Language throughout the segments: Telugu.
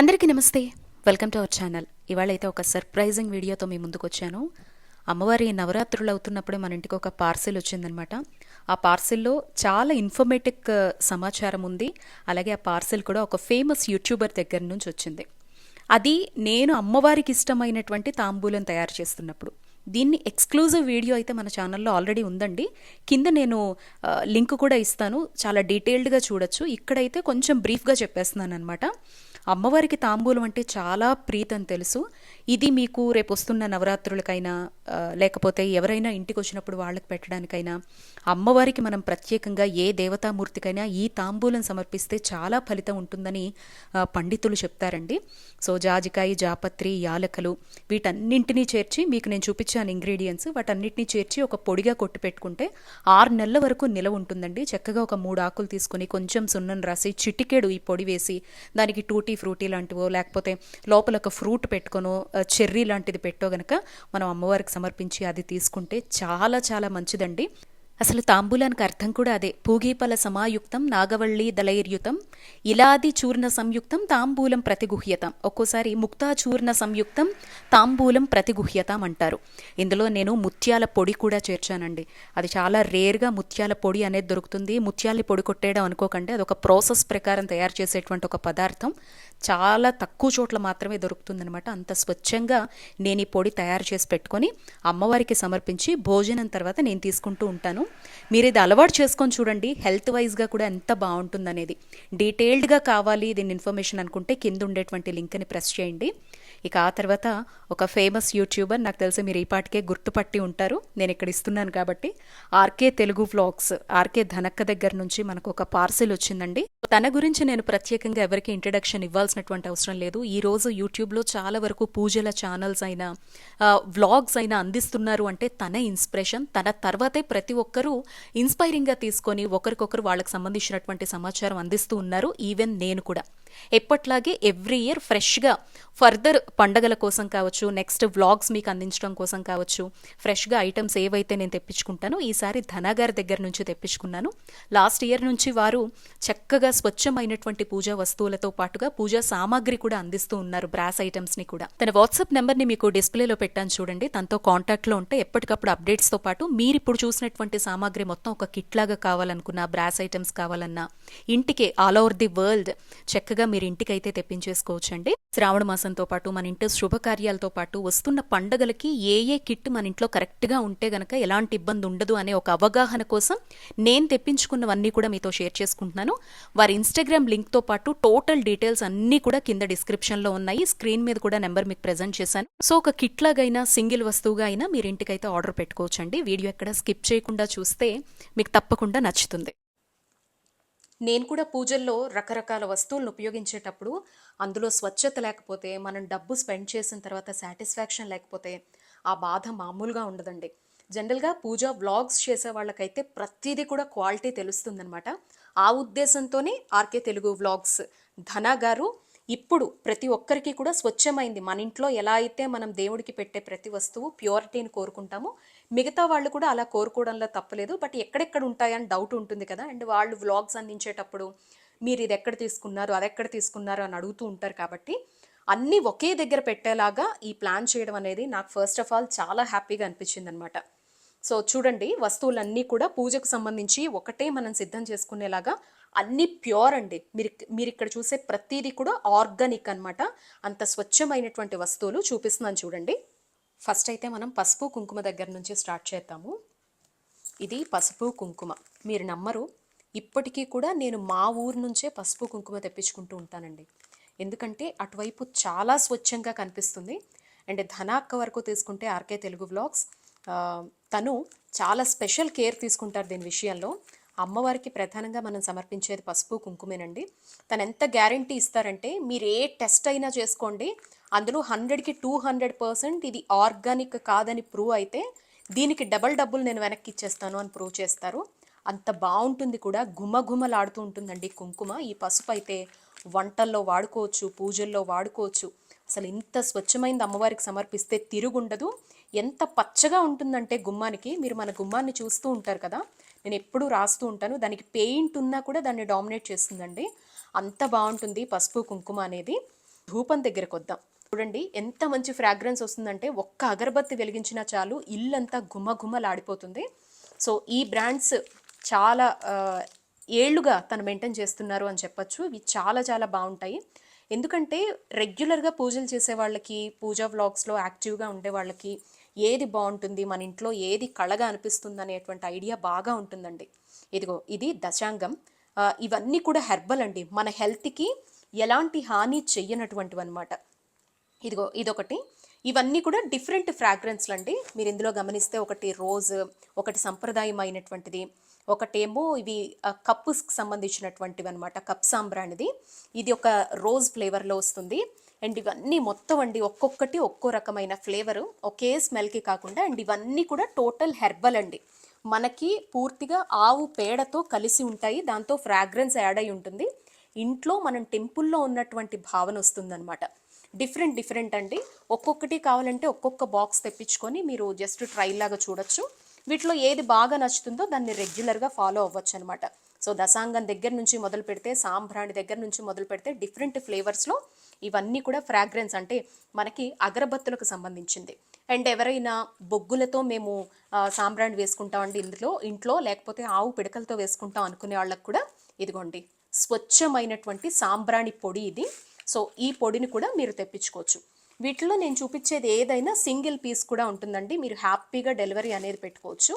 అందరికీ నమస్తే. Welcome to our channel. ఇవాళ అయితే ఒక సర్ప్రైజింగ్ వీడియోతో మీ ముందుకు వచ్చాను అమ్మవారి నవరాత్రులు అవుతున్నప్పుడే మన ఇంటికి ఒక పార్సిల్ వచ్చిందనమాట ఆ పార్సిల్లో చాలా ఇన్ఫర్మేటిక్ సమాచారం ఉంది. అలాగే ఆ పార్సిల్ కూడా ఒక ఫేమస్ యూట్యూబర్ దగ్గర నుంచి వచ్చింది. అది నేను అమ్మవారికి ఇష్టమైనటువంటి తాంబూలం తయారు చేస్తున్నప్పుడు. దీన్ని ఎక్స్క్లూజివ్ వీడియో అయితే మన ఛానల్లో ఆల్రెడీ ఉందండి. కింద నేను లింక్ కూడా ఇస్తాను. చాలా డీటెయిల్డ్గా చూడొచ్చు. ఇక్కడైతే కొంచెం బ్రీఫ్గా చెప్పేస్తున్నాను అనమాట అమ్మవారికి తాంబూలం అంటే చాలా ప్రీతం తెలుసు. ఇది మీకు రేపు వస్తున్న నవరాత్రులకైనా లేకపోతే ఎవరైనా ఇంటికి వచ్చినప్పుడు వాళ్ళకి పెట్టడానికైనా అమ్మవారికి మనం ప్రత్యేకంగా ఏ దేవతామూర్తికైనా ఈ తాంబూలం సమర్పిస్తే చాలా ఫలితం ఉంటుందని పండితులు చెప్తారండి. సో జాజికాయ జాపత్రి యాలకలు వీటన్నింటినీ చేర్చి మీకు నేను చూపించాను ఇంగ్రీడియంట్స్. వాటన్నిటిని చేర్చి ఒక పొడిగా కొట్టి పెట్టుకుంటే ఆరు నెలల వరకు నిలవ ఉంటుందండి. చక్కగా ఒక మూడు ఆకులు తీసుకొని కొంచెం సున్నం రాసి చిటికెడు ఈ పొడి వేసి దానికి టూటీ ఫ్రూటీ లాంటివో లేకపోతే లోపల ఒక ఫ్రూట్ పెట్టుకొనో చెర్రీ లాంటిది పెట్టో గనక మనం అమ్మవారికి సమర్పించి అది తీసుకుంటే చాలా చాలా మంచిదండి. అసలు తాంబూలానికి అర్థం కూడా అదే. పూగీపల సమాయుక్తం నాగవళ్ళి దళైర్యుతం ఇలాది చూర్ణ సంయుక్తం తాంబూలం ప్రతిగుహ్యతం. ఒక్కోసారి ముక్తా చూర్ణ సంయుక్తం తాంబూలం ప్రతిగుహ్యతం అంటారు. ఇందులో నేను ముత్యాల పొడి కూడా చేర్చానండి. అది చాలా రేర్గా ముత్యాల పొడి అనేది దొరుకుతుంది. ముత్యాల పొడి కొట్టేయడం అనుకోకండి. అది ఒక ప్రాసెస్ ప్రకారం తయారు చేసేటువంటి ఒక పదార్థం. చాలా తక్కువ చోట్ల మాత్రమే దొరుకుతుందనమాట అంత స్వచ్ఛంగా నేను ఈ పొడి తయారు చేసి పెట్టుకొని అమ్మవారికి సమర్పించి భోజనం తర్వాత నేను తీసుకుంటూ ఉంటాను. మీరు ఇది అలవాటు చేసుకొని చూడండి హెల్త్ వైజ్గా కూడా ఎంత బాగుంటుందనేది. డీటెయిల్డ్గా కావాలి దీని ఇన్ఫర్మేషన్ అనుకుంటే కింద ఉండేటువంటి లింక్ని ప్రెస్ చేయండి. ఇక ఆ తర్వాత ఒక ఫేమస్ యూట్యూబర్ నాకు తెలిసి మీరు ఈ పాటికే గుర్తుపట్టి ఉంటారు నేను ఇక్కడ ఇస్తున్నాను కాబట్టి. RK Telugu vlogs RK Dhanakka దగ్గర నుంచి మనకు ఒక పార్సిల్ వచ్చిందండి. తన గురించి నేను ప్రత్యేకంగా ఎవరికి ఇంట్రడక్షన్ ఇవ్వాల్సినటువంటి అవసరం లేదు. ఈ రోజు యూట్యూబ్లో చాలా వరకు పూజల ఛానల్స్ అయినా వ్లాగ్స్ అయినా అందిస్తున్నారు అంటే తన ఇన్స్పిరేషన్ తన తర్వాతే ప్రతి ఒక్కరూ ఇన్స్పైరింగ్గా తీసుకొని ఒకరికొకరు వాళ్ళకి సంబంధించినటువంటి సమాచారం అందిస్తూ ఉన్నారు ఈవెన్ నేను కూడా. ఎప్పట్లాగే ఎవ్రీ ఇయర్ ఫ్రెష్గా ఫర్దర్ పండగల కోసం కావచ్చు నెక్స్ట్ వ్లాగ్స్ మీకు అందించడం కోసం కావచ్చు ఫ్రెష్గా ఐటమ్స్ ఏవైతే నేను తెప్పించుకుంటానో ఈసారి ధనాగారి దగ్గర నుంచి తెప్పించుకున్నాను. లాస్ట్ ఇయర్ నుంచి వారు చక్కగా స్వచ్ఛమైనటువంటి పూజా వస్తువులతో పాటుగా పూజా సామాగ్రి కూడా అందిస్తూ ఉన్నారు బ్రాస్ ఐటమ్స్ని కూడా. తన వాట్సాప్ నెంబర్ని మీకు డిస్ప్లేలో పెట్టాను చూడండి తనతో కాంటాక్ట్లో ఉంటే ఎప్పటికప్పుడు అప్డేట్స్తో పాటు మీరు ఇప్పుడు చూసినటువంటి సామాగ్రి మొత్తం ఒక కిట్ లాగా కావాలనుకున్నా బ్రాస్ ఐటమ్స్ కావాలన్నా ఇంటికే ఆల్ ఓవర్ ది వరల్డ్ చక్కగా మీరు ఇంటికైతే తెప్పించేసుకోవచ్చండి. శ్రావణ మాసంతో పాటు మన ఇంటి శుభకార్యాలతో పాటు వస్తున్న పండగలకి ఏ ఏ కిట్ మన ఇంట్లో కరెక్ట్గా ఉంటే గనక ఎలాంటి ఇబ్బంది ఉండదు అనే ఒక అవగాహన కోసం నేను తెప్పించుకున్నవన్నీ కూడా మీతో షేర్ చేసుకుంటున్నాను. వారి ఇన్స్టాగ్రామ్ లింక్తో పాటు టోటల్ డీటెయిల్స్ అన్నీ కూడా కింద డిస్క్రిప్షన్లో ఉన్నాయి. స్క్రీన్ మీద కూడా నెంబర్ మీకు ప్రెజెంట్ చేశాను. సో ఒక కిట్ లాగైనా సింగిల్ వస్తువుగా అయినా మీరు ఇంటికైతే ఆర్డర్ పెట్టుకోవచ్చండి. వీడియో ఎక్కడ స్కిప్ చేయకుండా చూస్తే మీకు తప్పకుండా నచ్చుతుంది. నేను కూడా పూజల్లో రకరకాల వస్తువులను ఉపయోగించేటప్పుడు అందులో స్వచ్ఛత లేకపోతే మనం డబ్బు స్పెండ్ చేసిన తర్వాత సాటిస్ఫాక్షన్ లేకపోతే ఆ బాధ మామూలుగా ఉండదండి. జనరల్గా పూజ వ్లాగ్స్ చేసే వాళ్ళకైతే ప్రతిదీ కూడా క్వాలిటీ తెలుస్తుందనమాట ఆ ఉద్దేశంతోనే ఆర్కే తెలుగు వ్లాగ్స్. ధనా గారు ఇప్పుడు ప్రతి ఒక్కరికి కూడా స్వచ్ఛమైంది. మన ఇంట్లో ఎలా అయితే మనం దేవుడికి పెట్టే ప్రతి వస్తువు ప్యూరిటీని కోరుకుంటామో మిగతా వాళ్ళు కూడా అలా కోరుకోవడంలో తప్పలేదు. బట్ ఎక్కడెక్కడ ఉంటాయని డౌట్ ఉంటుంది కదా. అండ్ వాళ్ళు వ్లాగ్స్ అందించేటప్పుడు మీరు ఇది ఎక్కడ తీసుకున్నారు అది ఎక్కడ తీసుకున్నారు అని అడుగుతూ ఉంటారు కాబట్టి అన్నీ ఒకే దగ్గర పెట్టేలాగా ఈ ప్లాన్ చేయడం అనేది నాకు ఫస్ట్ ఆఫ్ ఆల్ చాలా హ్యాపీగా అనిపించింది అనమాట సో చూడండి వస్తువులన్నీ కూడా పూజకు సంబంధించి ఒకటే మనం సిద్ధం చేసుకునేలాగా అన్నీ ప్యూర్ అండి. మీరు మీరు ఇక్కడ చూసే ప్రతిదీ కూడా ఆర్గానిక్ అన్నమాట. అంత స్వచ్ఛమైనటువంటి వస్తువులు చూపిస్తున్నాను చూడండి. ఫస్ట్ అయితే మనం పసుపు కుంకుమ దగ్గర నుంచి స్టార్ట్ చేద్దాము. ఇది పసుపు కుంకుమ. మీరు నమ్మరు ఇప్పటికీ కూడా నేను మా ఊరు నుంచే పసుపు కుంకుమ తెప్పించుకుంటూ ఉంటానండి. ఎందుకంటే అటువైపు చాలా స్వచ్ఛంగా కనిపిస్తుంది. అండ్ ధనాక్క వరకు తీసుకుంటే ఆర్కే తెలుగు వ్లాగ్స్ తను చాలా స్పెషల్ కేర్ తీసుకుంటారు దీని విషయంలో. అమ్మవారికి ప్రధానంగా మనం సమర్పించేది పసుపు కుంకుమేనండి. తను ఎంత గ్యారంటీ ఇస్తారంటే మీరు ఏ టెస్ట్ అయినా చేసుకోండి అందులో హండ్రెడ్కి టూ హండ్రెడ్ పర్సెంట్ ఇది ఆర్గానిక్ కాదని ప్రూవ్ అయితే దీనికి డబల్ డబ్బులు నేను వెనక్కి ఇచ్చేస్తాను అని ప్రూవ్ చేస్తారు. అంత బాగుంటుంది కూడా. గుమగుమలాడుతూ ఉంటుందండి కుంకుమ. ఈ పసుపు అయితే వంటల్లో వాడుకోవచ్చు పూజల్లో వాడుకోవచ్చు. అసలు ఇంత స్వచ్ఛమైనది అమ్మవారికి సమర్పిస్తే తిరుగుండదు. ఎంత పచ్చగా ఉంటుందంటే గుమ్మానికి. మీరు మన గుమ్మాన్ని చూస్తూ ఉంటారు కదా. నేను ఎప్పుడూ రాస్తూ ఉంటాను. దానికి పెయింట్ ఉన్నా కూడా దాన్ని డామినేట్ చేస్తుందండి. అంత బాగుంటుంది పసుపు కుంకుమ అనేది. ధూపం దగ్గరకు వద్దాం చూడండి ఎంత మంచి ఫ్రాగ్రెన్స్ వస్తుందంటే ఒక్క అగరబత్తి వెలిగించినా చాలు ఇల్లంతా గుమగుమలాడిపోతుంది. సో ఈ బ్రాండ్స్ చాలా ఏళ్ళుగా తను మెయింటైన్ చేస్తున్నారు అని చెప్పొచ్చు. ఇవి చాలా చాలా బాగుంటాయి. ఎందుకంటే రెగ్యులర్గా పూజలు చేసే వాళ్ళకి పూజా వ్లాగ్స్లో యాక్టివ్గా ఉండే వాళ్ళకి ఏది బాగుంటుంది మన ఇంట్లో ఏది కళగా అనిపిస్తుంది అనేటువంటి ఐడియా బాగా ఉంటుందండి. ఇదిగో ఇది దశాంగం. ఇవన్నీ కూడా హెర్బల్ అండి. మన హెల్త్కి ఎలాంటి హాని చెయ్యనటువంటివి అనమాట ఇదిగో ఇదొకటి. ఇవన్నీ కూడా డిఫరెంట్ ఫ్రాగ్రెన్స్లు అండి మీరు ఇందులో గమనిస్తే ఒకటి రోజ్ ఒకటి సంప్రదాయమైనటువంటిది ఒకటేమో ఇవి కప్పుస్కి సంబంధించినటువంటివి అనమాట కప్ సాంబ్రాణిది ఇది ఒక రోజ్ ఫ్లేవర్లో వస్తుంది. అండ్ ఇవన్నీ మొత్తం అండి ఒక్కొక్కటి ఒక్కో రకమైన ఫ్లేవరు. ఒకే స్మెల్కి కాకుండా అండ్ ఇవన్నీ కూడా టోటల్ హెర్బల్ అండి. మనకి పూర్తిగా ఆవు పేడతో కలిసి ఉంటాయి దాంతో ఫ్రాగ్రెన్స్ యాడ్ అయి ఉంటుంది. ఇంట్లో మనం టెంపుల్లో ఉన్నటువంటి భావన వస్తుందన్నమాట. డిఫరెంట్ డిఫరెంట్ అండి. ఒక్కొక్కటి కావాలంటే ఒక్కొక్క బాక్స్ తెప్పించుకొని మీరు జస్ట్ ట్రైల్ లాగా చూడొచ్చు. వీటిలో ఏది బాగా నచ్చుతుందో దాన్ని రెగ్యులర్గా ఫాలో అవ్వచ్చు అనమాట సో దశాంగం దగ్గర నుంచి మొదలు పెడితే సాంబ్రాణి దగ్గర నుంచి మొదలు పెడితే డిఫరెంట్ ఫ్లేవర్స్లో ఇవన్నీ కూడా ఫ్రాగ్రెన్స్ అంటే మనకి అగరబత్తులకు సంబంధించింది. అండ్ ఎవరైనా బొగ్గులతో మేము సాంబ్రాణి వేసుకుంటామండి ఇందులో ఇంట్లో లేకపోతే ఆవు పిడకలతో వేసుకుంటాం అనుకునే వాళ్ళకి కూడా ఇదిగోండి. స్వచ్ఛమైనటువంటి సాంబ్రాణి పొడి ఇది. సో ఈ పొడిని కూడా మీరు తెప్పించుకోవచ్చు. వీటిలో నేను చూపించేది ఏదైనా సింగిల్ పీస్ కూడా ఉంటుందండి. మీరు హ్యాపీగా డెలివరీ అనేది పెట్టుకోవచ్చు.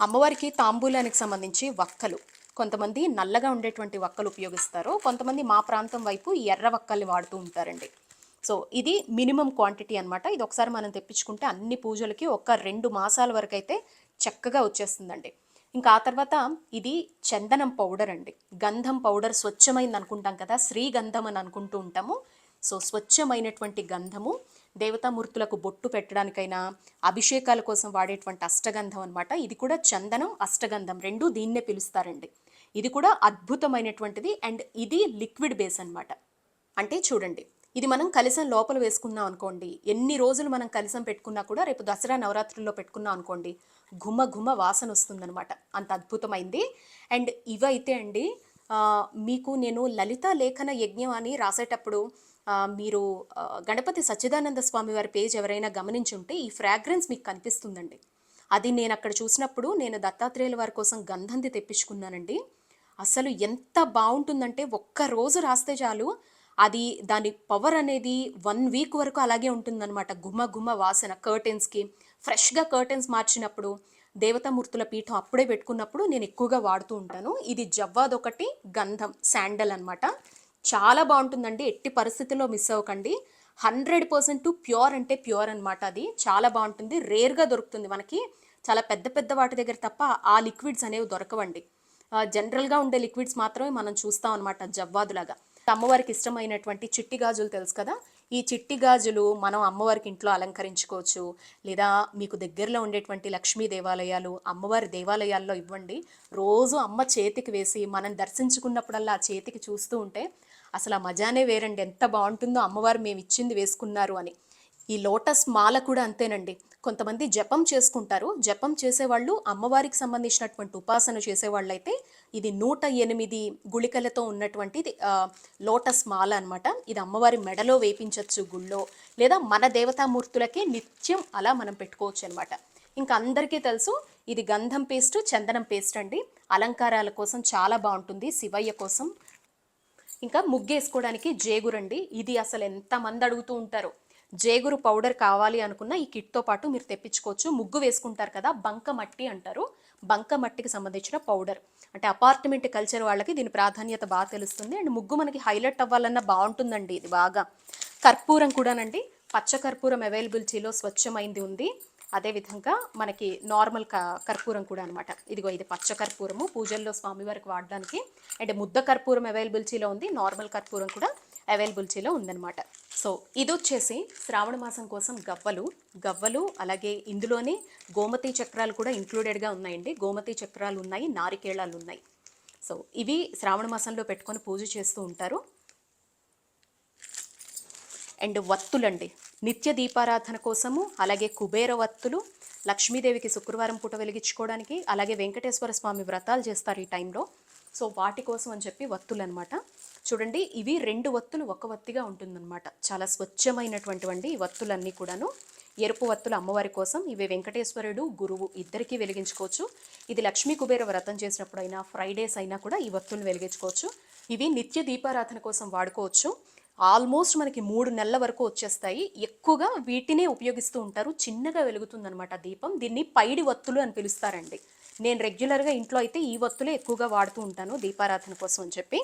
అమ్మవారికి తాంబూలానికి సంబంధించి వక్కలు. కొంతమంది నల్లగా ఉండేటువంటి వక్కలు ఉపయోగిస్తారు. కొంతమంది మా ప్రాంతం వైపు ఎర్ర వక్కల్ని వాడుతూ ఉంటారండి. సో ఇది మినిమం క్వాంటిటీ అన్నమాట. ఇది ఒకసారి మనం తెప్పించుకుంటే అన్ని పూజలకి ఒక రెండు మాసాల వరకు అయితే చక్కగా వచ్చేస్తుందండి. ఇంకా ఆ తర్వాత ఇది చందనం పౌడర్ అండి. గంధం పౌడర్ స్వచ్ఛమైంది అనుకుంటాం కదా శ్రీగంధం అని అనుకుంటూ ఉంటాము. సో స్వచ్ఛమైనటువంటి గంధము దేవతామూర్తులకు బొట్టు పెట్టడానికైనా అభిషేకాల కోసం వాడేటువంటి అష్టగంధం అనమాట ఇది కూడా చందనం అష్టగంధం రెండు దీన్నే పిలుస్తారండి. ఇది కూడా అద్భుతమైనటువంటిది అండ్ ఇది లిక్విడ్ బేస్ అనమాట అంటే చూడండి ఇది మనం కలిసం లోపల వేసుకున్నాం అనుకోండి. ఎన్ని రోజులు మనం కలిసం పెట్టుకున్నా కూడా రేపు దసరా నవరాత్రుల్లో పెట్టుకున్నాం అనుకోండి ఘుమ ఘుమ వాసన వస్తుందనమాట అంత అద్భుతమైంది. అండ్ ఇవైతే అండి మీకు నేను లలిత లేఖన యజ్ఞం అని రాసేటప్పుడు మీరు గణపతి సచ్చిదానంద స్వామి వారి పేజ్ ఎవరైనా గమనించుంటే ఈ ఫ్రాగ్రెన్స్ మీకు కనిపిస్తుందండి. అది నేను అక్కడ చూసినప్పుడు నేను దత్తాత్రేయుల వారి కోసం గంధంది తెప్పించుకున్నానండి. అసలు ఎంత బాగుంటుందంటే ఒక్క రోజు రాస్తే చాలు అది దాని పవర్ అనేది వన్ వీక్ వరకు అలాగే ఉంటుందన్నమాట. గుమ్మ గుమ్మ వాసన కర్టెన్స్కి ఫ్రెష్గా కర్టెన్స్ మార్చినప్పుడు దేవతామూర్తుల పీఠం అప్పుడే పెట్టుకున్నప్పుడు నేను ఎక్కువగా వాడుతూ ఉంటాను. ఇది జవ్వాద్ ఒకటి గంధం శాండల్ అనమాట చాలా బాగుంటుందండి. ఎట్టి పరిస్థితుల్లో మిస్ అవ్వకండి. హండ్రెడ్ పర్సెంట్ ప్యూర్ అంటే ప్యూర్ అన్నమాట అది. చాలా బాగుంటుంది. రేర్గా దొరుకుతుంది మనకి. చాలా పెద్ద పెద్ద వాటి దగ్గర తప్ప ఆ లిక్విడ్స్ అనేవి దొరకవండి. జనరల్గా ఉండే లిక్విడ్స్ మాత్రమే మనం చూస్తాం అనమాట జవ్వాదులాగా అమ్మవారికి ఇష్టమైనటువంటి చిట్టి గాజులు తెలుసు కదా? ఈ చిట్టి గాజులు మనం అమ్మవారికి ఇంట్లో అలంకరించుకోవచ్చు. లేదా మీకు దగ్గరలో ఉండేటువంటి లక్ష్మీ దేవాలయాలు అమ్మవారి దేవాలయాల్లో ఇవ్వండి. రోజు అమ్మ చేతికి వేసి మనం దర్శించుకున్నప్పుడల్లా ఆ చేతికి చూస్తూ ఉంటే అసలు ఆ మజానే వేరండి. ఎంత బాగుంటుందో అమ్మవారు మేము ఇచ్చింది వేసుకున్నారు అని. ఈ లోటస్ మాల కూడా అంతేనండి. కొంతమంది జపం చేసుకుంటారు. జపం చేసేవాళ్ళు అమ్మవారికి సంబంధించినటువంటి ఉపాసన చేసేవాళ్ళైతే ఇది నూట ఎనిమిది గుళికలతో ఉన్నటువంటి లోటస్ మాల అనమాట ఇది అమ్మవారి మెడలో వేపించవచ్చు గుళ్ళో లేదా మన దేవతామూర్తులకే నిత్యం అలా మనం పెట్టుకోవచ్చు అనమాట ఇంకా అందరికీ తెలుసు ఇది గంధం పేస్ట్ చందనం పేస్ట్ అండి. అలంకారాల కోసం చాలా బాగుంటుంది. శివయ్య కోసం. ఇంకా ముగ్గేసుకోవడానికి జేగురండి. ఇది అసలు ఎంతమంది అడుగుతూ ఉంటారో. జేగురు పౌడర్ కావాలి అనుకున్న ఈ కిట్తో పాటు మీరు తెప్పించుకోవచ్చు. ముగ్గు వేసుకుంటారు కదా బంక మట్టి అంటారు. బంక మట్టికి సంబంధించిన పౌడర్. అంటే అపార్ట్మెంట్ కల్చర్ వాళ్ళకి దీని ప్రాధాన్యత బాగా తెలుస్తుంది. అండ్ ముగ్గు మనకి హైలైట్ అవ్వాలన్నా బాగుంటుందండి ఇది బాగా. కర్పూరం కూడానండి పచ్చ కర్పూరం అవైలబిలిటీలో స్వచ్ఛమైంది ఉంది. అదేవిధంగా మనకి నార్మల్ క కర్పూరం కూడా అనమాట ఇదిగో ఇది పచ్చ కర్పూరము పూజల్లో స్వామివారికి వాడడానికి. అండ్ ముద్ద కర్పూరం అవైలబిలిటీలో ఉంది నార్మల్ కర్పూరం కూడా. అవైలబిలిటీలో ఉందన్నమాట. సో ఇది వచ్చేసి శ్రావణ మాసం కోసం గవ్వలు గవ్వలు అలాగే ఇందులోనే గోమతి చక్రాలు కూడా ఇంక్లూడెడ్గా ఉన్నాయండి. గోమతి చక్రాలు ఉన్నాయి నారికేళాలు ఉన్నాయి. సో ఇవి శ్రావణ మాసంలో పెట్టుకొని పూజ చేస్తూ ఉంటారు. అండ్ వత్తులండి. నిత్య దీపారాధన కోసము అలాగే కుబేర వత్తులు లక్ష్మీదేవికి శుక్రవారం పూట వెలిగించుకోవడానికి అలాగే వెంకటేశ్వర స్వామి వ్రతాలు చేస్తారు ఈ టైంలో. సో వాటి కోసం అని చెప్పి వత్తులు అనమాట చూడండి ఇవి రెండు వత్తులు ఒక వత్తిగా ఉంటుందన్నమాట. చాలా స్వచ్ఛమైనటువంటివండి ఈ వత్తులన్నీ కూడాను. ఎరుపు వత్తులు అమ్మవారి కోసం ఇవి వెంకటేశ్వరుడు గురువు ఇద్దరికీ వెలిగించుకోవచ్చు. ఇది లక్ష్మీ కుబేర వ్రతం చేసినప్పుడైనా ఫ్రైడేస్ అయినా కూడా ఈ వత్తులు వెలిగించుకోవచ్చు. ఇవి నిత్య దీపారాధన కోసం వాడుకోవచ్చు. ఆల్మోస్ట్ మనకి మూడు నెలల వరకు వచ్చేస్తాయి. ఎక్కువగా వీటినే ఉపయోగిస్తూ ఉంటారు. చిన్నగా వెలుగుతుందనమాట దీపం. దీన్ని పైడి వత్తులు అని పిలుస్తారండి. నేను రెగ్యులర్గా ఇంట్లో అయితే ఈ వత్తులే ఎక్కువగా వాడుతూ ఉంటాను దీపారాధన కోసం అని చెప్పి.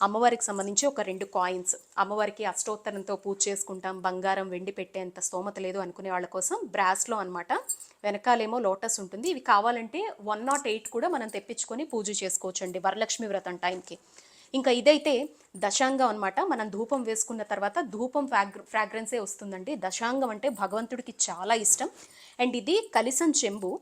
అమ్మవారికి సంబంధించి ఒక రెండు కాయిన్స్. అమ్మవారికి అష్టోత్తరంతో పూజ చేసుకుంటాం బంగారం వెండి పెట్టేంత స్తోమత లేదు అనుకునే వాళ్ళ కోసం బ్రాస్లో అనమాట వెనకాలేమో లోటస్ ఉంటుంది. ఇవి కావాలంటే వన్ నాట్ ఎయిట్ కూడా మనం తెప్పించుకొని పూజ చేసుకోవచ్చు అండి వరలక్ష్మి వ్రతం టైంకి. ఇంకా ఇదైతే దశాంగం అనమాట మనం ధూపం వేసుకున్న తర్వాత ధూపం ఫ్రాగ్ర ఫ్రాగ్రెన్సే వస్తుందండి. దశాంగం అంటే భగవంతుడికి చాలా ఇష్టం. అండ్ ఇది కలిసం చెంబు.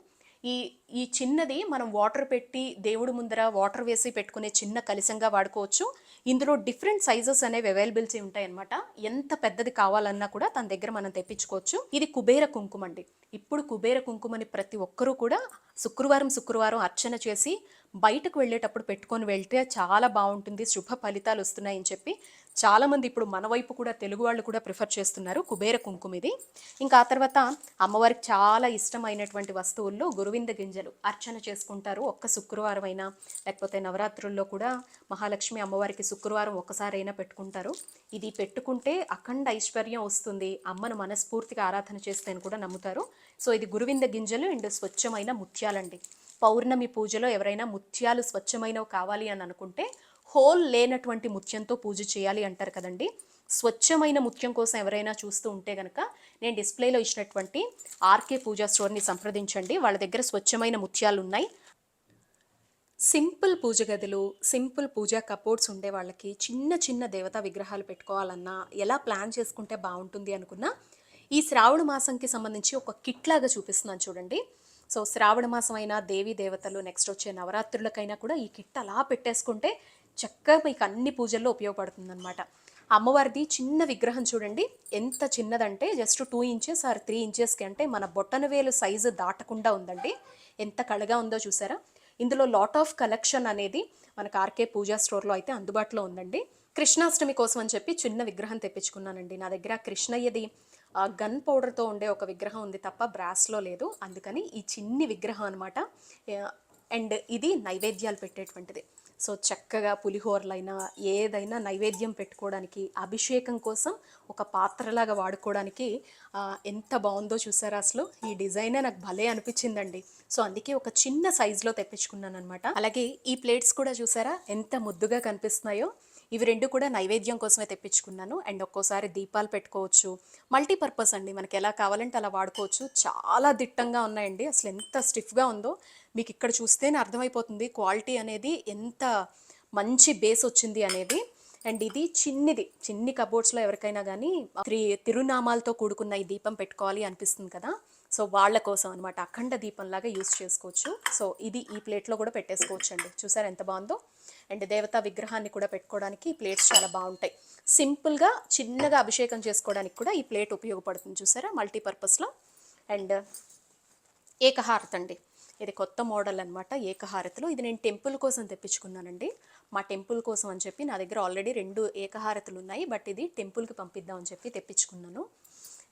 ఈ ఈ చిన్నది మనం వాటర్ పెట్టి దేవుడి ముందర వాటర్ వేసి పెట్టుకునే చిన్న కలిసంగా వాడుకోవచ్చు. ఇందులో డిఫరెంట్ సైజెస్ అనేవి అవైలబిలిటీ ఉంటాయి అనమాట ఎంత పెద్దది కావాలన్నా కూడా తన దగ్గర మనం తెప్పించుకోవచ్చు. ఇది కుబేర కుంకుమ అండి. ఇప్పుడు కుబేర కుంకుమని ప్రతి ఒక్కరూ కూడా శుక్రవారం శుక్రవారం అర్చన చేసి బయటకు వెళ్ళేటప్పుడు పెట్టుకొని వెళ్తే చాలా బాగుంటుంది. శుభ ఫలితాలు వస్తున్నాయని చెప్పి చాలామంది ఇప్పుడు మన వైపు కూడా తెలుగు వాళ్ళు కూడా ప్రిఫర్ చేస్తున్నారు కుబేర కుంకుమ ఇది ఇంకా ఆ తర్వాత అమ్మవారికి చాలా ఇష్టమైనటువంటి వస్తువుల్లో గురువింద గింజలు అర్చన చేసుకుంటారు. ఒక్క శుక్రవారం అయినా లేకపోతే నవరాత్రుల్లో కూడా మహాలక్ష్మి అమ్మవారికి శుక్రవారం ఒక్కసారైనా పెట్టుకుంటారు. ఇది పెట్టుకుంటే అఖండ ఐశ్వర్యం వస్తుంది. అమ్మను మనస్ఫూర్తిగా ఆరాధన చేస్తే అని కూడా నమ్ముతారు. సో ఇది గురువింద గింజలు అండ్ స్వచ్ఛమైన ముత్యాలండి. పౌర్ణమి పూజలో ఎవరైనా ముత్యాలు స్వచ్ఛమైనవి కావాలి అని అనుకుంటే హోల్ లేనటువంటి ముత్యంతో పూజ చేయాలి అంటారు కదండి. స్వచ్ఛమైన ముత్యం కోసం ఎవరైనా చూస్తూ ఉంటే కనుక నేను డిస్ప్లేలో ఇచ్చినటువంటి ఆర్కే పూజా స్టోర్ని సంప్రదించండి. వాళ్ళ దగ్గర స్వచ్ఛమైన ముత్యాలు ఉన్నాయి. సింపుల్ పూజ గదులు సింపుల్ పూజా కపోర్ట్స్ ఉండే వాళ్ళకి చిన్న చిన్న దేవతా విగ్రహాలు పెట్టుకోవాలన్నా ఎలా ప్లాన్ చేసుకుంటే బాగుంటుంది అనుకున్నా ఈ శ్రావణ మాసంకి సంబంధించి ఒక కిట్ లాగా చూపిస్తున్నాను చూడండి. సో శ్రావణ మాసం అయినా దేవీ దేవతలు నెక్స్ట్ వచ్చే నవరాత్రులకైనా కూడా ఈ కిట్ అలా పెట్టేసుకుంటే చక్కగా మీకు అన్ని పూజల్లో ఉపయోగపడుతుందన్నమాట. అమ్మవారిది చిన్న విగ్రహం చూడండి. ఎంత చిన్నదంటే just two inches or three ఇంచెస్కి అంటే మన బొట్టన వేలు సైజు దాటకుండా ఉందండి. ఎంత కళగా ఉందో చూసారా? ఇందులో లాట్ ఆఫ్ కలెక్షన్ అనేది మనకు ఆర్కే పూజా స్టోర్లో అయితే అందుబాటులో ఉందండి. కృష్ణాష్టమి కోసం అని చెప్పి చిన్న విగ్రహం తెప్పించుకున్నానండి. నా దగ్గర కృష్ణయ్యది గన్ పౌడర్తో ఉండే ఒక విగ్రహం ఉంది తప్ప బ్రాస్లో లేదు. అందుకని ఈ చిన్ని విగ్రహం అనమాట అండ్ ఇది నైవేద్యాలు పెట్టేటువంటిది. సో చక్కగా పులిహోరలైనా ఏదైనా నైవేద్యం పెట్టుకోవడానికి అభిషేకం కోసం ఒక పాత్రలాగా వాడుకోవడానికి ఎంత బాగుందో చూసారా అసలు? ఈ డిజైనే నాకు భలే అనిపించిందండి. సో అందుకే ఒక చిన్న సైజులో తెప్పించుకున్నాను అనమాట అలాగే ఈ ప్లేట్స్ కూడా చూసారా? ఎంత ముద్దుగా కనిపిస్తున్నాయో. ఇవి రెండు కూడా నైవేద్యం కోసమే తెప్పించుకున్నాను. అండ్ ఒక్కోసారి దీపాలు పెట్టుకోవచ్చు. మల్టీపర్పస్ అండి. మనకి ఎలా కావాలంటే అలా వాడుకోవచ్చు. చాలా దిట్టంగా ఉన్నాయండి. అసలు ఎంత స్టిఫ్గా ఉందో. మీకు ఇక్కడ చూస్తేనే అర్థమైపోతుంది క్వాలిటీ అనేది ఎంత మంచి బేస్ వచ్చింది అనేది. అండ్ ఇది చిన్నిది చిన్ని కబోర్డ్స్లో ఎవరికైనా కానీ త్రి తిరునామాలతో కూడుకున్న ఈ దీపం పెట్టుకోవాలి అనిపిస్తుంది కదా. సో వాళ్ళ కోసం అనమాట అఖండ దీపంలాగా యూస్ చేసుకోవచ్చు. సో ఇది ఈ ప్లేట్లో కూడా పెట్టేసుకోవచ్చు అండి చూసారా ఎంత బాగుందో? అండ్ దేవతా విగ్రహాన్ని కూడా పెట్టుకోవడానికి ఈ ప్లేట్స్ చాలా బాగుంటాయి. సింపుల్గా చిన్నగా అభిషేకం చేసుకోవడానికి కూడా ఈ ప్లేట్ ఉపయోగపడుతుంది చూసారా మల్టీపర్పస్లో. అండ్ ఏకహారత్ అండి ఇది కొత్త మోడల్ అనమాట ఏకహారతిలో. ఇది నేను టెంపుల్ కోసం తెప్పించుకున్నానండి. మా టెంపుల్ కోసం అని చెప్పి నా దగ్గర ఆల్రెడీ రెండు ఏకహారతులు ఉన్నాయి బట్ ఇది టెంపుల్కి పంపిద్దాం అని చెప్పి తెప్పించుకున్నాను.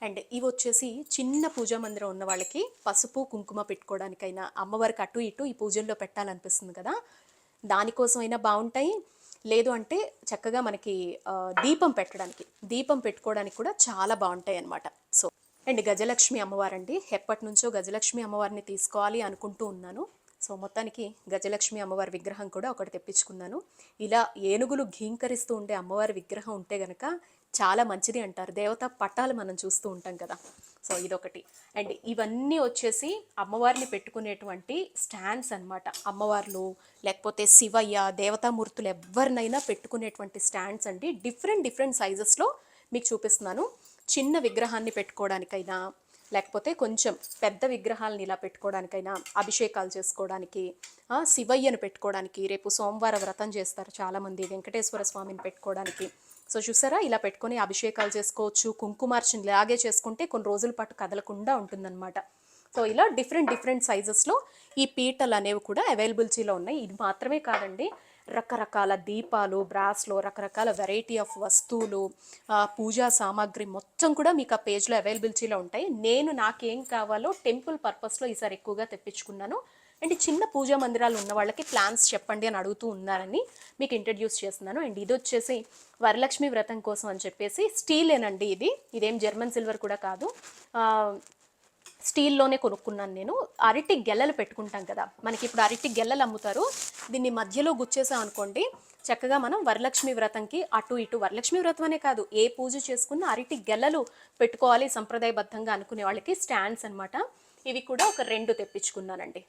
అండ్ ఇవి వచ్చేసి చిన్న పూజా మందిరం ఉన్న వాళ్ళకి పసుపు కుంకుమ పెట్టుకోవడానికైనా అమ్మవారికి అటు ఇటు ఈ పూజల్లో పెట్టాలనిపిస్తుంది కదా. దానికోసమైనా బాగుంటాయి. లేదు అంటే చక్కగా మనకి దీపం పెట్టడానికి దీపం పెట్టుకోవడానికి కూడా చాలా బాగుంటాయి అన్నమాట. So and Gajalakshmi అమ్మవారండి. ఎప్పటి నుంచో గజలక్ష్మి అమ్మవారిని తీసుకోవాలి అనుకుంటూ ఉన్నాను. సో మొత్తానికి గజలక్ష్మి అమ్మవారి విగ్రహం కూడా ఒకటి తెప్పించుకున్నాను. ఇలా ఏనుగులు ఘీంకరిస్తూ ఉండే అమ్మవారి విగ్రహం ఉంటే గనక చాలా మంచిది అంటారు. దేవత పట్టాలు మనం చూస్తూ ఉంటాం కదా. సో ఇదొకటి. అండ్ ఇవన్నీ వచ్చేసి అమ్మవారిని పెట్టుకునేటువంటి స్టాండ్స్ అన్నమాట. అమ్మవార్లు లేకపోతే శివయ్య దేవతామూర్తులు ఎవరినైనా పెట్టుకునేటువంటి స్టాండ్స్ అండి. డిఫరెంట్ డిఫరెంట్ సైజెస్లో మీకు చూపిస్తున్నాను. చిన్న విగ్రహాన్ని పెట్టుకోవడానికైనా లేకపోతే కొంచెం పెద్ద విగ్రహాలను ఇలా పెట్టుకోవడానికైనా అభిషేకాలు చేసుకోవడానికి శివయ్యను పెట్టుకోవడానికి రేపు సోమవారం వ్రతం చేస్తారు చాలామంది వెంకటేశ్వర స్వామిని పెట్టుకోవడానికి. సో చూసారా? ఇలా పెట్టుకొని అభిషేకాలు చేసుకోవచ్చు కుంకుమార్చన ఇలాగే చేసుకుంటే కొన్ని రోజుల పాటు కదలకుండా ఉంటుందన్నమాట. సో ఇలా డిఫరెంట్ డిఫరెంట్ సైజెస్లో ఈ పీటలు అనేవి కూడా అవైలబిలిటీలో ఉన్నాయి. ఇది మాత్రమే కాదండి రకరకాల దీపాలు బ్రాస్లో రకరకాల వెరైటీ ఆఫ్ వస్తువులు పూజా సామాగ్రి మొత్తం కూడా మీకు ఆ పేజ్లో అవైలబిలిటీలో ఉంటాయి. నేను నాకేం కావాలో టెంపుల్ పర్పస్లో ఈసారి ఎక్కువగా తెప్పించుకున్నాను. అండ్ చిన్న పూజా మందిరాలు ఉన్న వాళ్ళకి ప్లాన్స్ చెప్పండి అని అడుగుతూ ఉన్నారని మీకు ఇంట్రడ్యూస్ చేస్తున్నాను. అండ్ ఇది వచ్చేసి వరలక్ష్మి వ్రతం కోసం అని చెప్పేసి స్టీలేనండి ఇది. ఇదేం జర్మన్ సిల్వర్ కూడా కాదు. స్టీల్లోనే కొనుక్కున్నాను నేను. అరటి గెల్లలు పెట్టుకుంటాం కదా మనకి ఇప్పుడు అరటి గెల్లలు అమ్ముతారు. దీన్ని మధ్యలో గుచ్చేసాం అనుకోండి చక్కగా మనం వరలక్ష్మి వ్రతంకి అటు ఇటు వరలక్ష్మి వ్రతం అనే కాదు ఏ పూజ చేసుకున్నా అరటి గెల్లలు పెట్టుకోవాలి సంప్రదాయబద్ధంగా అనుకునే వాళ్ళకి స్టాండ్స్ అన్నమాట. ఇవి కూడా ఒక రెండు తెప్పించుకున్నానండి.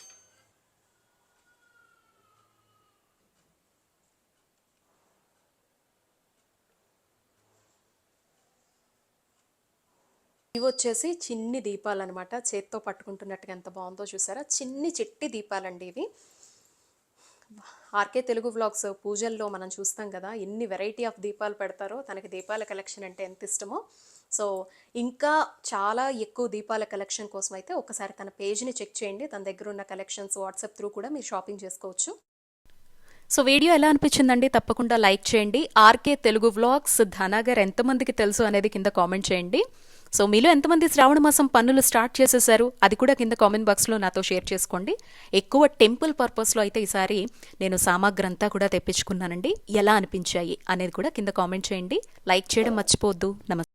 ఇవి వచ్చేసి చిన్ని దీపాలు అనమాట చేత్తో పట్టుకుంటున్నట్టుగా ఎంత బాగుందో చూసారా? చిన్ని చిట్టి దీపాలండి ఇవి. ఆర్కే తెలుగు వ్లాగ్స్ పూజల్లో మనం చూస్తాం కదా ఎన్ని వెరైటీ ఆఫ్ దీపాలు పెడతారో తనకి దీపాల కలెక్షన్ అంటే ఎంత ఇష్టమో. సో ఇంకా చాలా ఎక్కువ దీపాల కలెక్షన్ కోసం అయితే ఒకసారి తన పేజ్ని చెక్ చేయండి. తన దగ్గర ఉన్న కలెక్షన్స్ వాట్సాప్ త్రూ కూడా మీరు షాపింగ్ చేసుకోవచ్చు. సో వీడియో ఎలా అనిపించిందండి? తప్పకుండా లైక్ చేయండి. ఆర్కే తెలుగు వ్లాగ్స్ ధనాగర్ ఎంతమందికి తెలుసు అనేది కింద కామెంట్ చేయండి. సో మీలో ఎంతమంది శ్రావణ మాసం పన్నులు స్టార్ట్ చేసేసారు అది కూడా కింద కామెంట్ బాక్స్లో నాతో షేర్ చేసుకోండి. ఎక్కువ టెంపుల్ పర్పస్లో అయితే ఈసారి నేను సామాగ్రి అంతా కూడా తెప్పించుకున్నానండి. ఎలా అనిపించాయి అనేది కూడా కింద కామెంట్ చేయండి. లైక్ చేయడం మర్చిపోవద్దు. నమస్తే